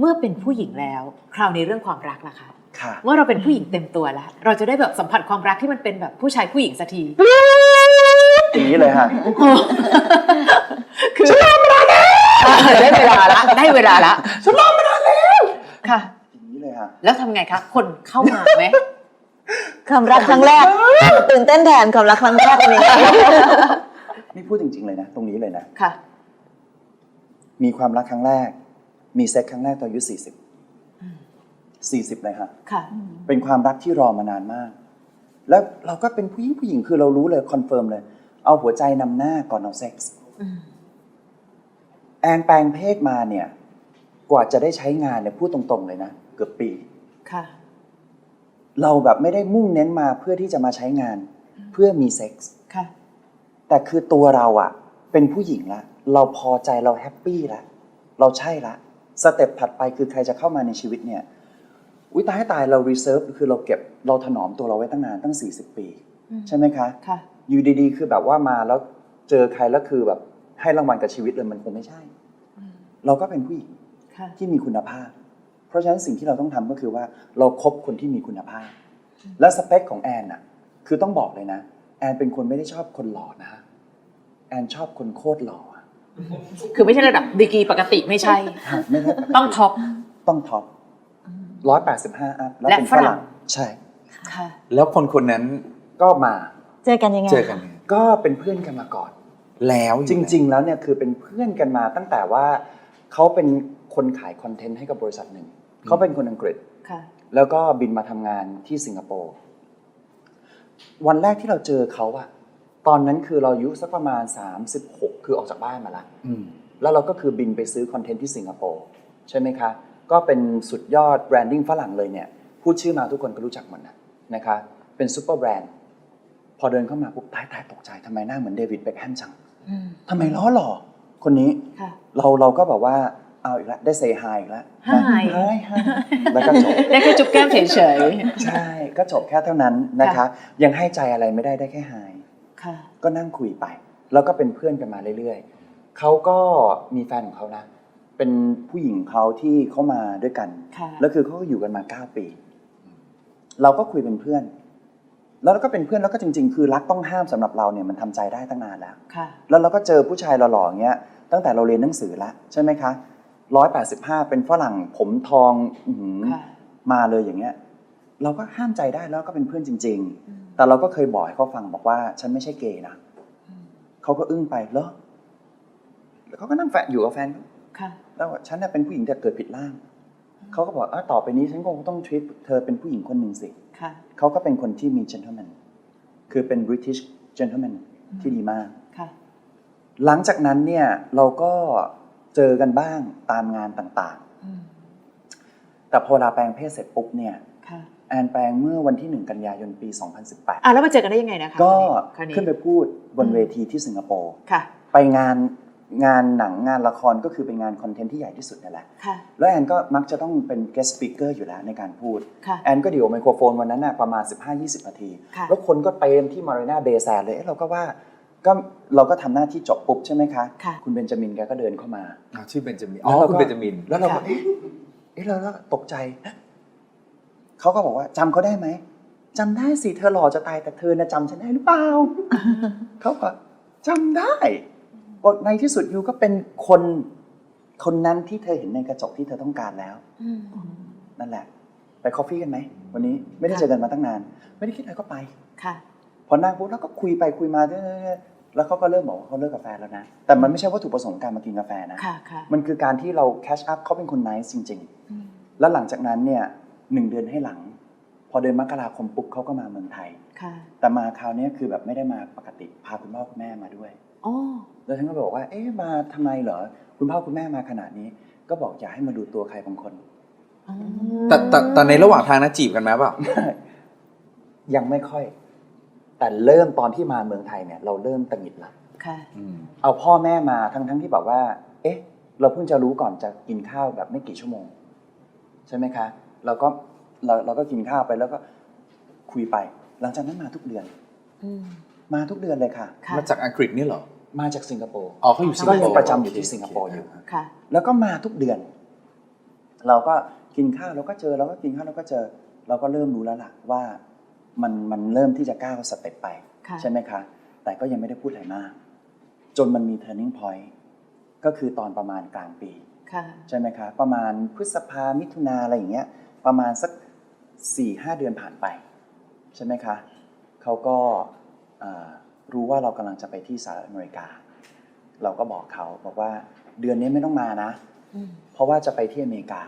เมื่อเป็นผู้หญิงแล้ว คราวนี้เรื่องความรักล่ะคะค่ะเมื่อเราเป็นผู้หญิงเต็มตัวแล้ว เราจะได้แบบสัมผัสความรักที่มันเป็นแบบผู้ชายผู้หญิงสักที อย่างนี้เลยฮะคือได้เวลาละได้เวลาละฉันรอมานานแล้วค่ะ อย่างนี้เลยฮะแล้วทำไงคะ คนเข้ามาไหมความรักครั้งแรก ตื่นเต้นแทนความรักครั้งแรกเป็นยังไงนี่พูดจริง ๆ เลยนะ ตรงนี้เลยนะ ค่ะ มีความรักครั้งแรก มีเซ็กครั้งแรกตอนอายุสี่สิบอืมสี่สิบเลยฮะค่ะ เป็นความรักที่รอมานานมาก แล้วเราก็เป็นผู้หญิงผู้หญิงคือเรารู้เลยคอนเฟิร์มเลย เอาหัวใจนำหน้าก่อนเอาเซ็กส์อืมแอนแปลงเพศมาเนี่ย กว่าจะได้ใช้งานเนี่ยพูดตรงๆเลยนะ เกือบปี ค่ะ เราแบบไม่ได้มุ่งเน้นมาเพื่อที่จะมาใช้งาน เพื่อมีเซ็กส์ค่ะ แต่คือตัวเราอะเป็นผู้หญิงละ เราพอใจเราแฮปปี้ละ เราใช่ละ สเต็ปถัดไปคือใครจะเข้ามาในชีวิตเนี่ยอุ้ยตายให้ตายเรารีเซิร์ฟคือเราเก็บเราถนอมตัวเราไว้ตั้งนานตั้ง 40 ปีอืมใช่ไหมคะค่ะอยู่ดีๆ คือแบบว่ามาแล้วเจอใครแล้วคือแบบให้รางวัลกับชีวิตเลยมันคงไม่ใช่อืมเราก็เป็นผู้หญิงค่ะที่มีคุณภาพ เพราะฉะนั้นสิ่งที่เราต้องทำก็คือว่าเราครบคนที่มีคุณภาพ และสเปคของแอนน่ะคือต้องบอกเลยนะ แอนเป็นคนไม่ได้ชอบคนหล่อนะฮะแอนชอบคนโคตรหล่ออะ คือไม่ใช่ระดับดีกรีปกติไม่ใช่ ไม่ได้ปกติต้องท็อป ต้องท็อปร้อยแปดสิบห้าอัพแล้วและเป็นฝฝรั่รั่งงใช่ ค่ะ แล้วคนคนนั้นก็มาเจอกันยังไง เจอกันเนี่ยก็เป็นเพื่อนกันมาก่อน แล้วจริง ๆ แล้วเนี่ยคือเป็นเพื่อนกันมาตั้งแต่ว่าเขาเป็นคนขายคอนเทนต์ให้กับบริษัทหนึ่งเขาเป็นคนอังกฤษ ค่ะ แล้วก็บินมาทำงานที่สิงคโปร์วันแรกที่เราเจอเขาอะตอนนั้นคือเราอายุสักประมาณ 36 คือออกจากบ้านมาละอืมแล้วเราก็คือบินไปซื้อคอนเทนต์ที่สิงคโปร์ใช่ไหมคะ ก็เป็นสุดยอดแบรนดิ้งฝรั่งเลยเนี่ยพูดชื่อมาทุกคนก็รู้จักหมดนะนะคะเป็นซูเปอร์แบรนด์พอเดินเข้ามาปุ๊บตายตายตกใจทำไมหน้าเหมือนเดวิดเบคแฮมจังอืมทำไมล้อหล่อคนนี้ค่ะเราเราก็แบบว่าเอาอีกแล้วได้เซฮายอีกแล้ว Hi ฮายฮายแล้วก็จบได้แค่จุ๊บแก้มเฉยใช่ก็จบแค่เท่านั้นนะคะค่ะยังให้ใจอะไรไม่ได้ได้แค่หายๆค่ะก็นั่งคุยไป แล้วก็เป็นเพื่อนกันมาเรื่อยๆเขาก็มีแฟนของเขานะ เป็นผู้หญิงเขาที่เขามาด้วยกัน ค่ะ แล้วคือเขาก็อยู่กันมา9ปี เราก็คุยเป็นเพื่อน แล้วเราก็เป็นเพื่อนแล้วก็จริง ๆ คือรักต้องห้ามสำหรับเราเนี่ยมันทำใจได้ตั้งนานแล้ว ค่ะ แล้วเราก็เจอผู้ชายหล่อๆอย่างเงี้ยตั้งแต่เราเรียนหนังสือแล้วใช่ไหมคะร้อยแปดสิบห้าเป็นฝรั่งผมทองอื้อหือค่ะ มาเลยอย่างเงี้ย เราก็ห้ามใจได้แล้วก็เป็นเพื่อนจริงอืมๆแต่เราก็เคยบอกให้เขาฟังบอกว่าฉันไม่ใช่เกย์นะอืม เขาก็อึ้งไปเหรอแล้วเขาก็นั่งแฟนอยู่กับแฟนเขาค่ะ แล้วบอกฉันน่ะเป็นผู้หญิงแต่เกิดผิดร่างเขาก็บอกเออต่อไปนี้ฉันคงต้องท e ี t เธอเป็นผู้หญิงคนหนึ่งสิค่ะ เขาก็เป็นคนที่มี gentleman คือเป็น British gentleman ที่ดีมากค่ะ หลังจากนั้นเนี่ยเราก็เจอกันบ้างตามงานต่างอืมๆแต่พอเวลาแปลงเพศเสร็จปุ๊บเนี่ยค่ะ แอนแปลงเมื่อวันที่ 1 กันยายนปี 2018 อะแล้วมาเจอกันได้ยังไงนะคะก็คราวนี้ขึ้นไปพูดบนอืมเวทีที่สิงคโปร์ค่ะ ไปงานงานหนังงานละครก็คือเป็นงานคอนเทนต์ที่ใหญ่ที่สุดนั่นแหละ ค่ะ แล้วแอนก็มักจะต้องเป็น guest speaker อยู่แล้วในการพูด ค่ะ แอนก็เดี๋ยวไมโครโฟนวันนั้นน่ะประมาณ 15-20 นาที ค่ะ แล้วคนก็เต็มที่มารีนาเบย์แซนเลยเอ๊ะเราก็ว่าก็เราก็ทำหน้าที่จบปุ๊บใช่ไหมคะ ค่ะ คุณเบนจามินแกก็เดินเข้ามา อ่าชื่อเบนจามินแล้อ๋วอเราก็ คุณเบนจามิน แล้วเราก็ค่ะเอ๊ะเอ๊ะเราก็ตกใจ เขาก็บอกว่าจำเขาได้ไหมจำได้สิเธอหล่อจะตายแต่เธอนะจำฉันได้หรือเปล่า เขาก็จำได้บอกในที่สุดยูก็เป็นคนคนนั้นที่เธอเห็นในกระจกที่เธอต้องการแล้วอืมนั่นแหละ ไปคอฟฟี่กันไหม วันนี้ไม่ได้ค่ะเจอกันมาตั้งนาน ไม่ได้คิดอะไรก็ไป ค่ะ พอนั่งปุ๊บแล้วก็คุยไปคุยมาเรื่อยๆแล้วเขาก็เริ่มบอกว่าเขาเลิกกาแฟแล้วนะ แต่มันไม่ใช่วัตถุประสงค์การมากินกาแฟนะ ค่ะค่ะมันคือการที่เราแคชอัพเขาเป็นคนไนซ์จริงอืมๆแล้วหลังจากนั้นเนี่ย หนึ่งเดือนให้หลัง พอเดือนมกราคมปุ๊บเขาก็มาเมืองไทย ค่ะ แต่มาคราวเนี้ยคือแบบไม่ได้มาปกติพาคุณพ่อคุณแม่มาด้วย อ๋อ แล้วฉันก็บอกว่า เอ๊ะมาทำไมเหรอ คุณพ่อคุณแม่มาขนาดนี้ ก็บอกอยากให้มาดูตัวใครบางคน อ๋อแต่แต่แต่ในระหว่างทางนั้นจีบกันไหมเปล่า ยังไม่ค่อย แต่เริ่มตอนที่มาเมืองไทยเนี่ย เราเริ่มตังหงิดละ ค่ะอืมเอาพ่อแม่มาทั้งทั้งที่แบบว่า เอ๊ะ เราเพิ่งจะรู้ก่อนจะกินข้าวแบบไม่กี่ชั่วโมง ใช่ไหมคะ เราก็เราเราก็กินข้าวไปแล้วก็คุยไป หลังจากนั้นมาทุกเดือน อืมมาทุกเดือนเลยค่ะ ค่ะ มาจากอังกฤษนี่เหรอ มาจากสิงคโปร์ อ๋อเขาอยู่สิงคก็โปยังร์ประจำอยู่ที่สิงคโปร์อยู่ ค่ะ แล้วก็มาทุกเดือน เราก็กินข้าวเราก็เจอเราก็กินข้าวเราก็เจอ เราก็เริ่มรู้แล้วล่ะว่ามันมันเริ่มที่จะก้าวสเต็ปไป ค่ะ ใช่ไหมคะ แต่ก็ยังไม่ได้พูดอะไรมาก จนมันมี turning point ก็คือตอนประมาณกลางปี ค่ะ ใช่ไหมคะ ประมาณพฤษภามิถุนาอะไรอย่างเงี้ย ประมาณสักสี่ห้าเดือนผ่านไป ใช่ไหมคะเขาก็อ่ารู้ว่าเรากำลังจะไปที่สหรัฐอเมริกา เราก็บอกเขาบอกว่าเดือนนี้ไม่ต้องมานะอืมเพราะว่าจะไปที่อเมริกา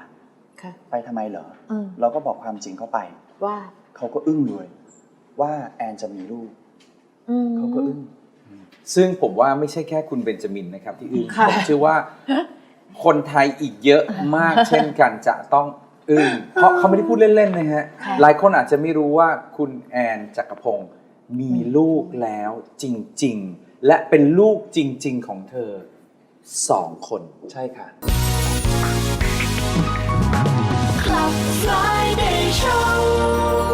ค่ะไปทำไมเหรออืมเราก็บอกความจริงเขาไป ว่าเขาก็อึ้งเลย ว่าแอนจะมีลูกอืมเขาก็อึ้งซึ่งผมว่าไม่ใช่แค่คุณเบนจามินนะครับที่อึ้งค่ะผมเชื่อว่าคนไทยอีกเยอะมากเช่นกันจะต้อง อึ้งเพราะเขาไม่ได้พูดเล่นๆนะฮะ หลายคนอาจจะไม่รู้ว่าคุณแอนจักรพงศ์มีลูกแล้วจริงๆ และเป็นลูกจริง ๆ ของเธอสองคนใช่ค่ะ Club Friday Show